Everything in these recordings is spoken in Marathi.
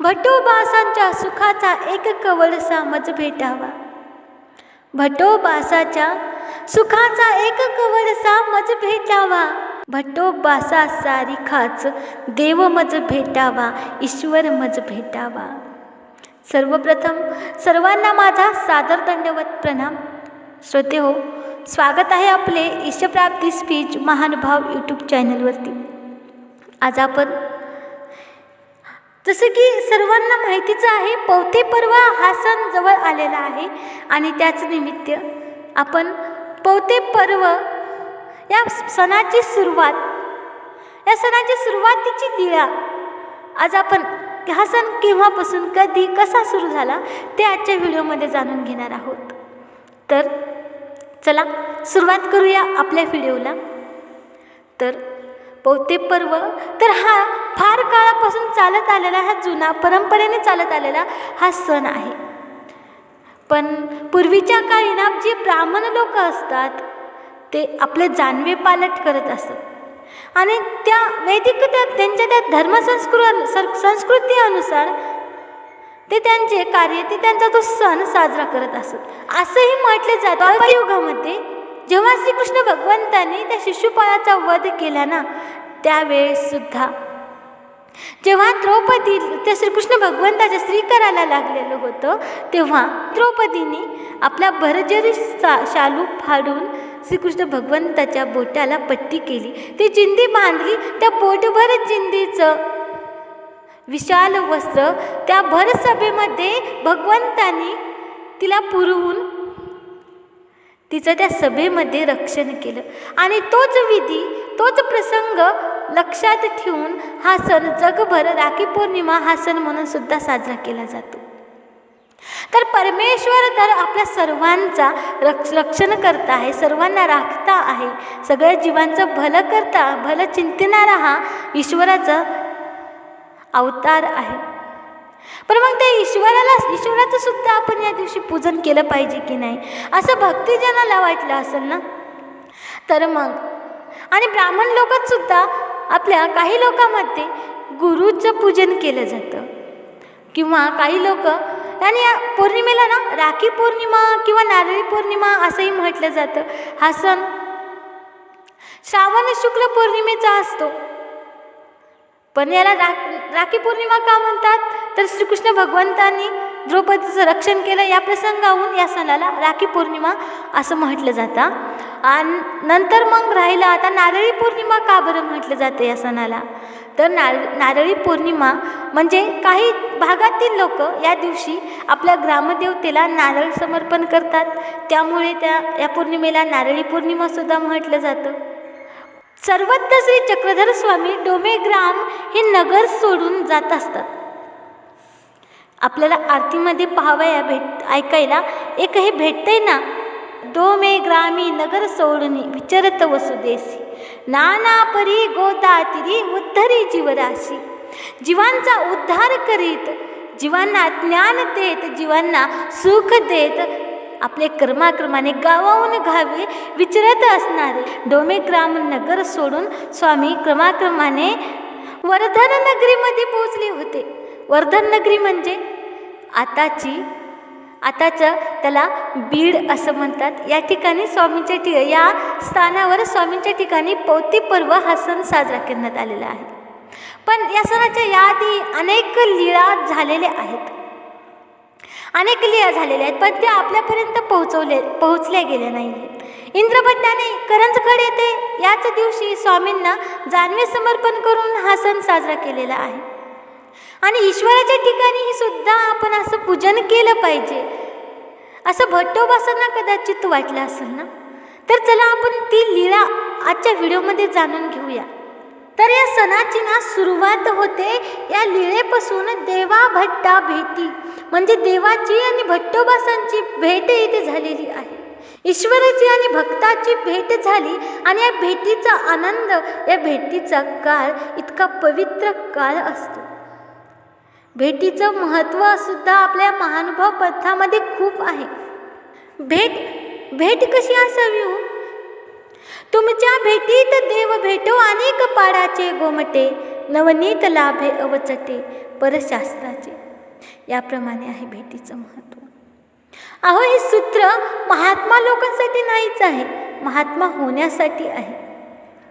भटोबासांच्या सुखाचा एक कवळसा मज भेटावा. भटोबासाच्या सुखाचा एक कवळसा मज भेटावा. भटोबासा सारिखाच देव मज भेटावा ईश्वर मज भेटावा. सर्वप्रथम सर्वांना माझा सादर दंडवत प्रणाम. श्रोते हो स्वागत आहे आपले ईशप्राप्ती स्पीच महानुभाव यूट्यूब चॅनलवरती. आज आपण जसं की सर्वांना माहितीचं आहे पौते पर्व हा सण जवळ आलेला आहे आणि त्याच निमित्त आपण पौते पर्व या सणाची सुरुवात या सणाची सुरुवातीची दिळा. आज आपण हा सण केव्हापासून कधी कसा सुरू झाला ते आजच्या व्हिडिओमध्ये जाणून घेणार आहोत. तर चला सुरुवात करूया आपल्या व्हिडिओला. तर बहुतेक पर्व. तर हा फार काळापासून चालत आलेला हा जुना परंपरेने चालत आलेला हा सण आहे. पण पूर्वीच्या काळी ना जे ब्राह्मण लोक असतात ते आपले जानवे पालट करत असत. आणि त्या वैदिक त्या त्यांच्या त्या धर्मसंस्कृ सं संस्कृतीनुसार ते त्यांचे कार्य ते त्यांचा तो सण साजरा करत असत. असंही म्हटले जातं युगामध्ये जेव्हा श्रीकृष्ण भगवंतांनी त्या शिशुपाळाचा वध केला ना त्यावेळेससुद्धा जेव्हा द्रौपदी त्या श्रीकृष्ण भगवंताच्या श्रीकराला लागलेलं होतं तेव्हा द्रौपदीने आपल्या भरजरी सा शालू फाडून श्रीकृष्ण भगवंताच्या बोटाला पट्टी केली. ती जिंदी बांधली त्या पोटभर जिंदीचं विशाल वस्त्र त्या भरसभेमध्ये भगवंतांनी तिला पुरवून तिचं त्या सभेमध्ये रक्षण केलं. आणि तोच विधी तोच प्रसंग लक्षात ठेवून हा सण जगभर राखी पौर्णिमा हा सण म्हणून सुद्धा साजरा केला जातो. तर परमेश्वर तर आपल्या सर्वांचा रक्ष रक्षण करता आहे सर्वांना राखता आहे सगळ्या जीवांचं भलं करता भलं चिंतणारा हा ईश्वराचा अवतार आहे. पण मग त्या ईश्वराला ईश्वराचं सुद्धा आपण या दिवशी पूजन केलं पाहिजे की नाही? असं भक्तिजनाला वाटलं असेल ना? तर मग? आणि ब्राह्मण लोकात सुद्धा आपल्या काही लोकांमध्ये गुरुचं पूजन केलं जातं. किंवा काही लोक आणि या पौर्णिमेला ना राखी पौर्णिमा किंवा नारळी पौर्णिमा असंही म्हटलं जातं. हा सण श्रावण शुक्ल पौर्णिमेचा असतो. पण याला राख राखी पौर्णिमा का म्हणतात? तर श्रीकृष्ण भगवंतांनी द्रौपदीचं रक्षण केलं या प्रसंगाहून या सणाला राखी पौर्णिमा असं म्हटलं जातं. आणि नंतर मग राहिलं आता नारळी पौर्णिमा का बरं म्हटलं जातं या सणाला? तर नार नारळी पौर्णिमा म्हणजे काही भागातील लोक या दिवशी आपल्या ग्रामदेवतेला नारळ समर्पण करतात. त्यामुळे त्या या पौर्णिमेला नारळी पौर्णिमासुद्धा म्हटलं जातं. सर्वत्र श्री चक्रधर स्वामी डोमेग्राम हे नगर सोडून जात असतात. आपल्याला आरतीमध्ये पाहावया भेट ऐकायला एक हे भेटतंय ना? डोमे ग्रामी नगर सोडणी विचरत वसुदेसी नाना परी गोदातिरी उद्धरी जीवराशी. जीवांचा उद्धार करीत जीवांना ज्ञान देत जीवांना सुख देत आपले कर्माक्रमाने गावाहून घावे विचरत असणारे. डोमेग्राम नगर सोडून स्वामी क्रमाक्रमाने वर्धन नगरीमध्ये पोहोचले होते. वर्धन नगरी म्हणजे आताची आताचं त्याला बीड असं म्हणतात. या ठिकाणी स्वामींच्या ठि या स्थानावर स्वामींच्या ठिकाणी पौती पर्व हा सण साजरा करण्यात आलेला आहे. पण या सणाच्या याआधी अनेक लीळा झालेल्या आहेत. अनेक लिया झालेल्या आहेत पण त्या आपल्यापर्यंत पोहोचवले पोहोचल्या गेल्या नाही आहेत इंद्रभट्टाने करंजखड येथे याच दिवशी स्वामींना जानवे समर्पण करून हा सण साजरा केलेला आहे. आणि ईश्वराच्या ठिकाणी सुद्धा आपण असं पूजन केलं पाहिजे. असं भट्टोबासांना कदाचित वाटलं असेल ना? तर चला आपण ती लीळा आजच्या व्हिडिओमध्ये जाणून घेऊया. तर या सणाची ना सुरुवात होते या लीळेपासून देवा भट्टा भेटी. म्हणजे देवाची आणि भट्टोबासांची भेट इथे झालेली आहे. ईश्वराची आणि भक्ताची भेट झाली आणि या भेटीचा आनंद या भेटीचा काळ इतका पवित्र काळ असतो. भेटीचं महत्त्व सुद्धा आपल्या महानुभाव पथामध्ये खूप आहे. भेट भेट कशी असावी हो? तुमच्या भेटीत देव भेटो अनेक पाडाचे गोमटे नवनीत लाभे अवचटे परशास्त्राचे. याप्रमाणे आहे भेटीचं महत्त्व. अहो हे सूत्र महात्मा लोकांसाठी नाहीच आहे महात्मा होण्यासाठी आहे.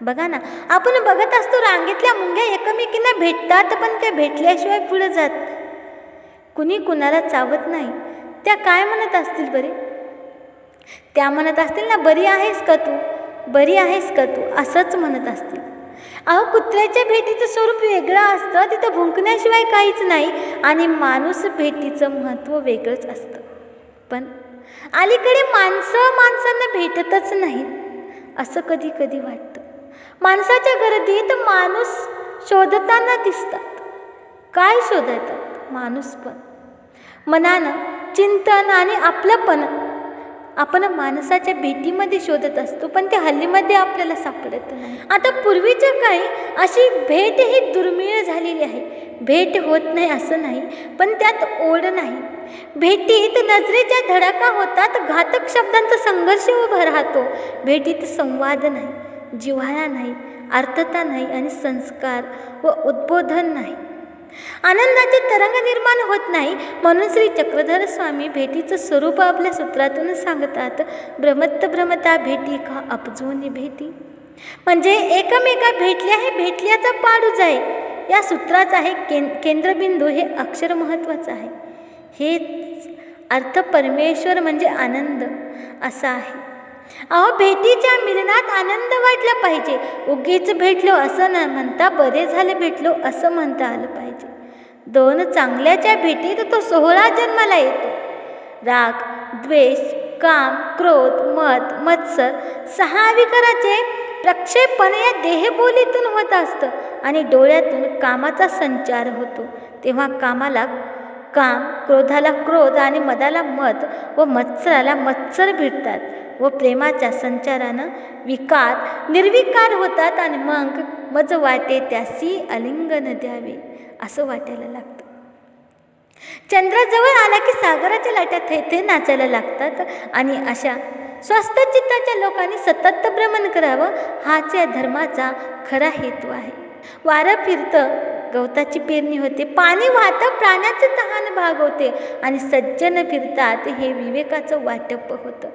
बघा ना आपण बघत असतो रांगेतल्या मुंग्या एकमेकींना भेटतात पण त्या भेटल्याशिवाय पुढे जात कुणी कुणाला चावत नाही. त्या काय म्हणत असतील बरे? त्या म्हणत असतील ना बरी आहेस का तू? बरी आहेस का तू? असंच म्हणत असतील. अहो कुत्र्याच्या भेटीचं स्वरूप वेगळं असतं. तिथं भुंकण्याशिवाय काहीच नाही. आणि माणूस भेटीचं महत्त्व वेगळंच असतं. पण अलीकडे माणसं माणसांना भेटतच नाहीत असं कधी कधी वाटतं. माणसाच्या गर्दीत माणूस शोधताना दिसतात. काय शोधतात माणूस पण. मनानं चिंतन आणि आपलंपण आपण माणसाच्या भेटीमध्ये शोधत असतो पण ते हल्लीमध्ये आपल्याला सापडत नाही. आता पूर्वीच्या काळी अशी भेट ही दुर्मिळ झालेली आहे. भेट होत नाही असं नाही पण त्यात ओढ नाही. भेटीत नजरेच्या धडाका होतात घातक शब्दांचा संघर्ष उभा राहतो. भेटीत संवाद नाही जिव्हाळा नाही अर्थता नाही आणि संस्कार व उद्बोधन नाही. आनंदाचे तरंग निर्माण होत नाही. म्हणून श्री चक्रधर स्वामी भेटीचं स्वरूप आपल्या सूत्रातून सांगतात भ्रमत्त भ्रमता भेटी का अपजून भेटी? म्हणजे एकमेका भेटल्या हे भेटल्याचा पाडूच आहे. या सूत्राचा आहे कें केंद्रबिंदू हे अक्षर महत्त्वाचं आहे. हेच अर्थ परमेश्वर म्हणजे आनंद असा आहे. अहो भेटीच्या मिलनात आनंद वाटला पाहिजे. उगीच भेटलो असं न म्हणता बरे झाले भेटलो असं म्हणता आलं पाहिजे. दोन चांगल्याच्या भेटीत तो सोहळा जन्माला येतो. राग द्वेष काम क्रोध मत मत्सर सहा विकाराचे प्रक्षेपण या देहबोलीतून होत असतं आणि डोळ्यातून कामाचा संचार होतो. तेव्हा कामाला काम क्रोधाला क्रोध आणि मदाला मद व मत्सराला मत्सर भेटतात व प्रेमाच्या संचारानं विकार निर्विकार होतात आणि मग मज वाटे त्यासी अलिंगन द्यावे असं वाटायला लागतं. चंद्राजवळ आला की सागराच्या लाट्या थेथे नाचायला लागतात आणि अशा स्वस्त चित्ताच्या लोकांनी सतत भ्रमण करावं हाच या धर्माचा खरा हेतू आहे. वारं फिरतं गवताची पेरणी होते. पाणी वाहतं प्राण्याचं तहान भागवते आणि सज्जन फिरतात हे विवेकाचं वाटप होतं.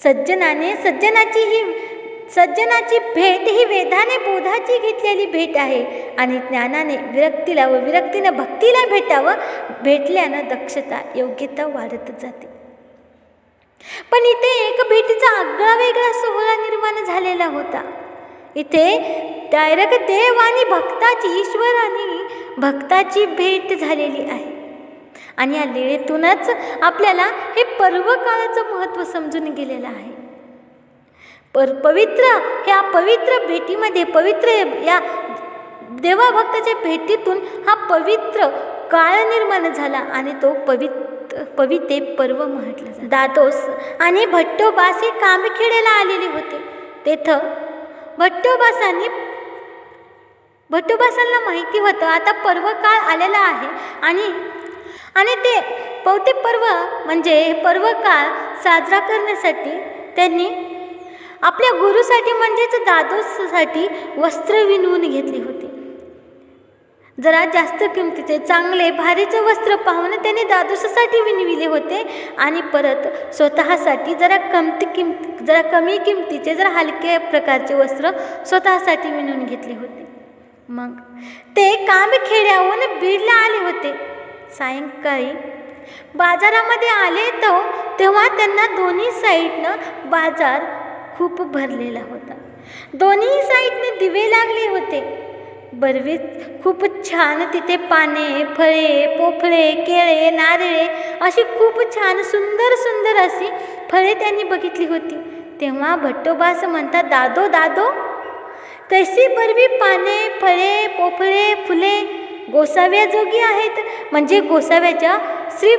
सज्जनाने सज्जनाची ही सज्जनाची भेट ही वेदाने बोधाची घेतलेली भेट आहे आणि ज्ञानाने विरक्तीला व विरक्तीनं भक्तीला भेटावं भेटल्यानं दक्षता योग्यता वाढत जाते. पण इथे एक भेटीचा आगळा वेगळा सोहळा निर्माण झालेला होता. इथे डायरेक्ट देव आणि भक्ताची ईश्वर आणि भक्ताची भेट झालेली आहे. आणि या लीळेतूनच आपल्याला हे पर्व काळाचं महत्त्व समजून गेलेलं आहे. पर पवित्र ह्या पवित्र भेटीमध्ये पवित्र या देवाभक्ताच्या भेटीतून हा पवित्र काळ निर्माण झाला आणि तो पवित्र पविते पर्व म्हटलं दातोस दादोस आणि भट्टोबास हे कामखेड्याला आलेले होते. तेथं भट्टोबासांनी भट्टोबासांना माहिती होतं. आता पर्व काळ आलेला आहे आणि आणि ते पौते पर्व म्हणजे पर्व काळ साजरा करण्यासाठी त्यांनी आपल्या गुरुसाठी म्हणजेच दादोसाठी वस्त्र विणवून घेतली होती. जरा जास्त किमतीचे चांगले भारीचे वस्त्र पाहून त्याने दादूसासाठी विणविले होते. आणि परत स्वतःसाठी जरा कमती किमती जरा कमी किमतीचे जरा हलके प्रकारचे वस्त्र स्वतःसाठी विणून घेतले होते. मग ते काम खेड्याहून बीडला आले होते. सायंकाळी बाजारामध्ये आले तो तेव्हा त्यांना दोन्ही साईडनं बाजार खूप भरलेला होता. दोन्ही साईडने दिवे लागले होते. बरवीत. खूप छान तिथे पाने फळे पोफळे केळे नारळे अशी खूप छान सुंदर सुंदर अशी फळे त्यांनी बघितली होती. तेव्हा भट्टोबास म्हणतात दादो दादो तशी बरवी पाने फळे पोफळे फुले गोसाव्याजोगी आहेत? म्हणजे गोसाव्याच्या श्री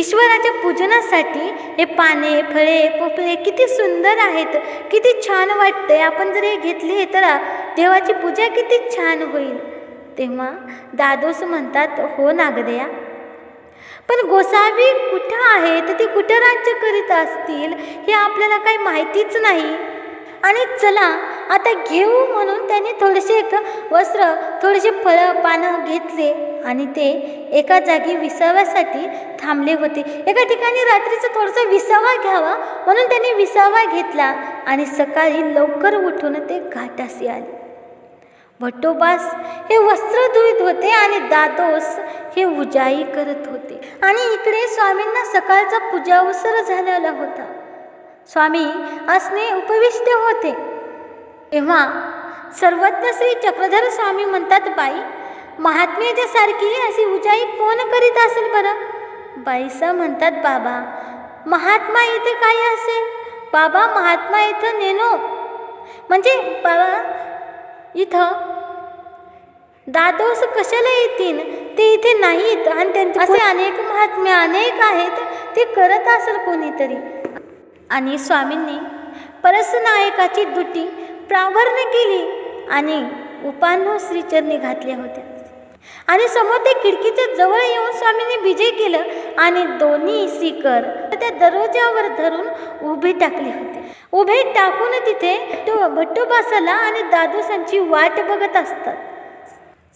ईश्वराच्या पूजनासाठी हे पाने फळे पोफळे किती सुंदर आहेत किती छान वाटतंय. आपण जर हे घेतले तर देवाची पूजा किती छान होईल. तेव्हा दादोस म्हणतात हो नागदया पण गोसावी कुठं आहेत? ती कुठं राज्य करीत असतील? हे आपल्याला काही माहितीच नाही. आणि चला आता घेऊ म्हणून त्याने थोडेसे एक वस्त्र थोडेसे फळं पानं घेतले आणि ते एका जागी विसाव्यासाठी थांबले होते. एका ठिकाणी रात्रीचं थोडंसं विसावा घ्यावा म्हणून त्याने विसावा घेतला आणि सकाळी लवकर उठून ते घाटाशी आले. भटोबास हे वस्त्र धुईत होते आणि दादोस हे उजाई करत होते. आणि इकडे स्वामींना सकाळचा पूजावसर झालेला होता. स्वामी असणे उपविष्ट होते. तेव्हा सर्वज्ञ श्री चक्रधर स्वामी म्हणतात बाई महात्म्याच्या सारखी अशी उजाई कोण करीत असेल बरं? बाईसा म्हणतात बाबा महात्मा इथे काय असेल? बाबा महात्मा इथं नेनो. म्हणजे बाबा इथं? दादोस कशाला येतील? ते इथे नाहीत आणि त्यांचे असे अनेक महात्मे अनेक आहेत. ते करत असेल कोणीतरी. आणि स्वामींनी परसनायकाची दुटी प्रावर्ण केली आणि उपानो श्रीचरणी घातल्या होत्या. आणि समोर ते खिडकीच्या जवळ येऊन स्वामींनी विजय केलं आणि दोन्ही सीकर त्या दरवाजावर धरून उभे टाकले होते. उभे टाकून तिथे तो भट्टोबासाला आणि दादूसांची वाट बघत असतात.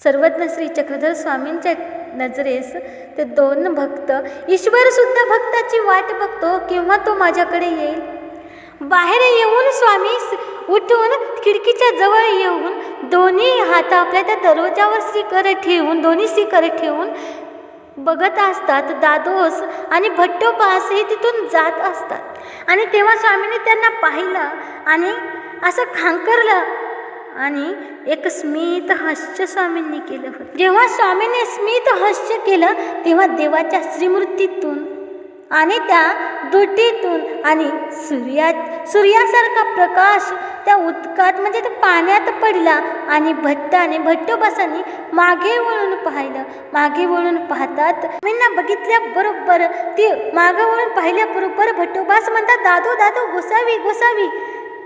सर्वज्ञ श्री चक्रधर स्वामींच्या नजरेस ते दोन भक्त ईश्वर सुद्धा भक्ताची वाट बघतो केव्हा तो माझ्याकडे येईल? बाहेर येऊन स्वामी उठून खिडकीच्या जवळ येऊन दोन्ही हात आपल्या त्या दरवाजावर सिकर ठेवून दोन्ही सिकर ठेवून बघत असतात. दादोस आणि भट्टोपास हे तिथून जात असतात. आणि तेव्हा स्वामीने त्यांना पाहिलं आणि असं खांकरलं आणि एक स्मित हास्य स्वामींनी केलं जेव्हा स्वामीने स्मित हास्य केलं तेव्हा देवाच्या श्रीमूर्तीतून आणि त्या दुटीतून आणि सूर्या सूर्यासारखा प्रकाश त्या उदकात म्हणजे त्या पाण्यात पडला आणि भट्टाने भट्टोबासांनी मागे वळून पाहिलं. मागे वळून पाहतात मीना बघितल्याबरोबर ती मागे वळून पाहिल्याबरोबर भट्टोबास म्हणतात दादू दादू घुसावी घुसावी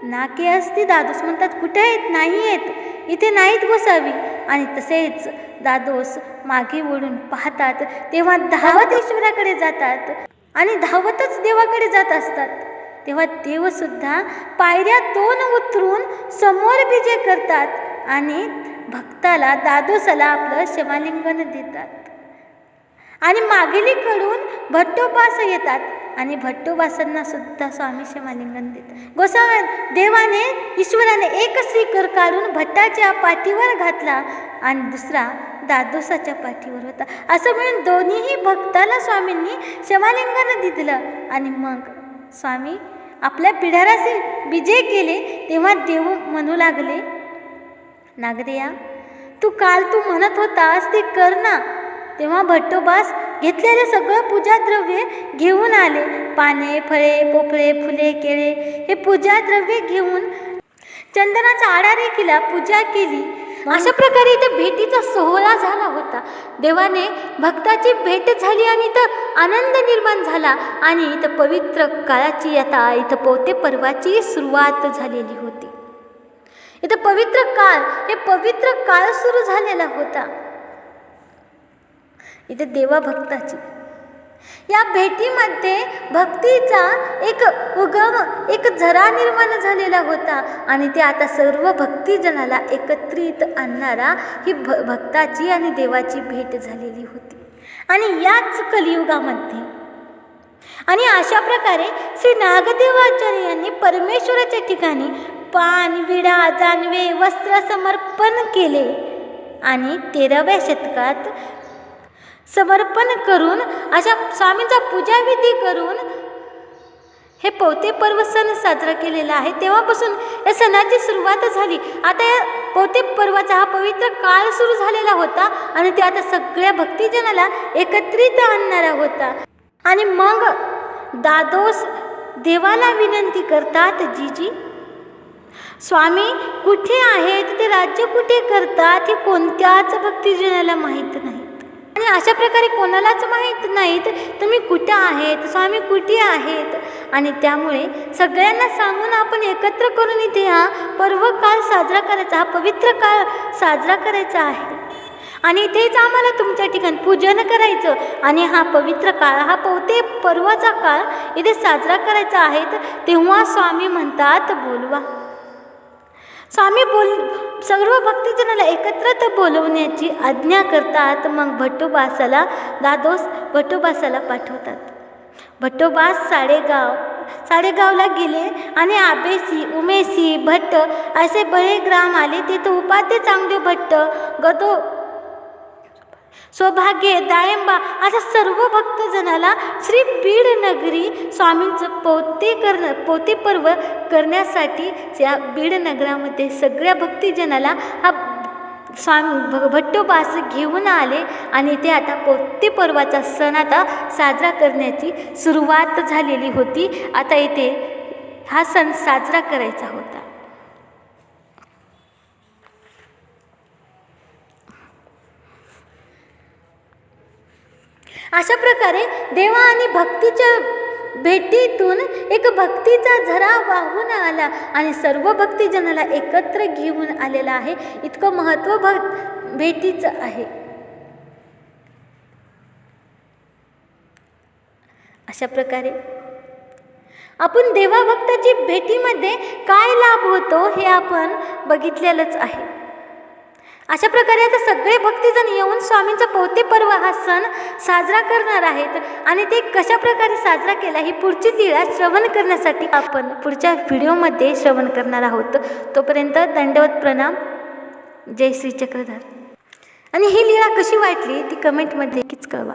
नाके असती दादोस म्हणतात कुठे आहेत? नाही आहेत. इथे नाहीत घुसावी आणि तसेच दादोस मागे वळून पाहतात तेव्हा धावत ईश्वराकडे जातात. आणि धावतच देवाकडे जात असतात. तेव्हा देवसुद्धा पायऱ्या दोन उतरून समोर विजय करतात आणि भक्ताला दादोसाला आपलं शमालिंगन देतात. आणि मागेलीकडून भट्टोपास येतात. आणि भट्टोबासांनासुद्धा स्वामी शिवालिंगन देत. गोसाव्या देवाने ईश्वराने एक स्वीकर काढून भट्टाच्या पाठीवर घातला आणि दुसरा दादोसाच्या पाठीवर होता. असं म्हणून दोन्हीही भक्ताला स्वामींनी शिवालिंगन दिलं आणि मग स्वामी आपल्या पिढाराचे विजय केले तेव्हा देव म्हणू लागले नागरिया तू काल तू म्हणत होतास ते कर ना. तेव्हा भट्टोबास घेतलेले सगळं पूजाद्रव्य घेऊन आले. पाने फळे पोफळे फुले केळे हे पूजाद्रव्य घेऊन चंदनाचा आडारे केला पूजा केली. अशा प्रकारे इथं भेटीचा सोहळा झाला होता. देवाने भक्ताची भेट झाली आणि इथं आनंद निर्माण झाला आणि इथं पवित्र काळाची आता इथं पोते पर्वाची सुरुवात झालेली होती. इथं पवित्र काळ हे पवित्र काळ सुरू झालेला होता. इथे देवा भक्ताची या भेटीमध्ये भक्तीचा एक उगम एक झरा निर्माण झालेला होता. आणि ते आता सर्व भक्तिजनाला एकत्रित आणणारा ही भ भक्ताची आणि देवाची भेट झालेली होती. आणि याच कलियुगामध्ये आणि अशा प्रकारे श्री नागदेवाचार्य यांनी परमेश्वराच्या ठिकाणी पान विडा जानवे वस्त्र समर्पण केले. आणि तेराव्या शतकात समर्पण करून अशा स्वामींचा पूजाविधी करून हे पौते पर्व सण साजरा केलेला आहे. तेव्हापासून या सणाची सुरुवात झाली. आता या पौते पर्वाचा हा पवित्र काळ सुरू झालेला होता आणि ते आता सगळ्या भक्तिजनाला एकत्रित आणणारा होता. आणि मग दादोस देवाला विनंती करतात जीजी स्वामी कुठे आहेत? ते राज्य कुठे करतात? हे कोणत्याच भक्तिजनाला माहीत नाही. आणि अशा प्रकारे कोणालाच माहीत नाहीत तुम्ही कुठं आहेत? स्वामी कुठे आहेत? आणि त्यामुळे सगळ्यांना सांगून आपण एकत्र करून इथे हा पर्व काळ साजरा करायचा हा पवित्र काळ साजरा करायचा आहे. आणि इथेच आम्हाला तुमच्या ठिकाणी पूजन करायचं आणि हा पवित्र काळ हा पवते पर्वाचा काळ इथे साजरा करायचा आहे. तेव्हा स्वामी म्हणतात बोलवा. स्वामी बोल सर्व भक्तजनाला एकत्र बोलवण्याची आज्ञा करतात मग भट्टोबासाला दादोस भट्टोबासाला पाठवतात. भट्टोबास साडेगाव साडेगावला गेले आणि आबेसी उमेसी भट्ट असे बरे ग्राम आले तिथं उपाध्य चांगले भट्ट गदो सौभाग्य दाळिंबा अशा सर्व भक्तजनाला श्री बीड नगरी स्वामींचं पोते करण पोते पर्व करण्यासाठी या बीड नगरामध्ये सगळ्या भक्तिजनाला हा स्वामी भ भट्टोबास घेऊन आले आणि ते आता पोते पर्वाचा सण आता साजरा करण्याची सुरुवात झालेली होती. आता इथे हा सण साजरा करायचा होता. अशा प्रकारे देवा आणि भक्तीच्या भेटीतून एक भक्तीचा झरा वाहून आला आणि सर्व भक्तिजनाला एकत्र घेऊन आलेला आहे. इतकं महत्त्व भक् भेटीचं आहे. अशा प्रकारे आपण देवाभक्ताची भेटीमध्ये काय लाभ होतो हे आपण बघितलेलंच आहे. अशा प्रकारे आता सगळे भक्तीजण येऊन स्वामींचा पोते पर्व हा सण साजरा करणार आहेत. आणि ते कशा प्रकारे साजरा केला ही पुढची लीळा श्रवण करण्यासाठी आपण पुढच्या व्हिडिओमध्ये श्रवण करणार आहोत. तोपर्यंत दंडवत प्रणाम. जय श्री चक्रधर. आणि ही लीळा कशी वाटली ती कमेंटमध्ये नक्कीच कळवा.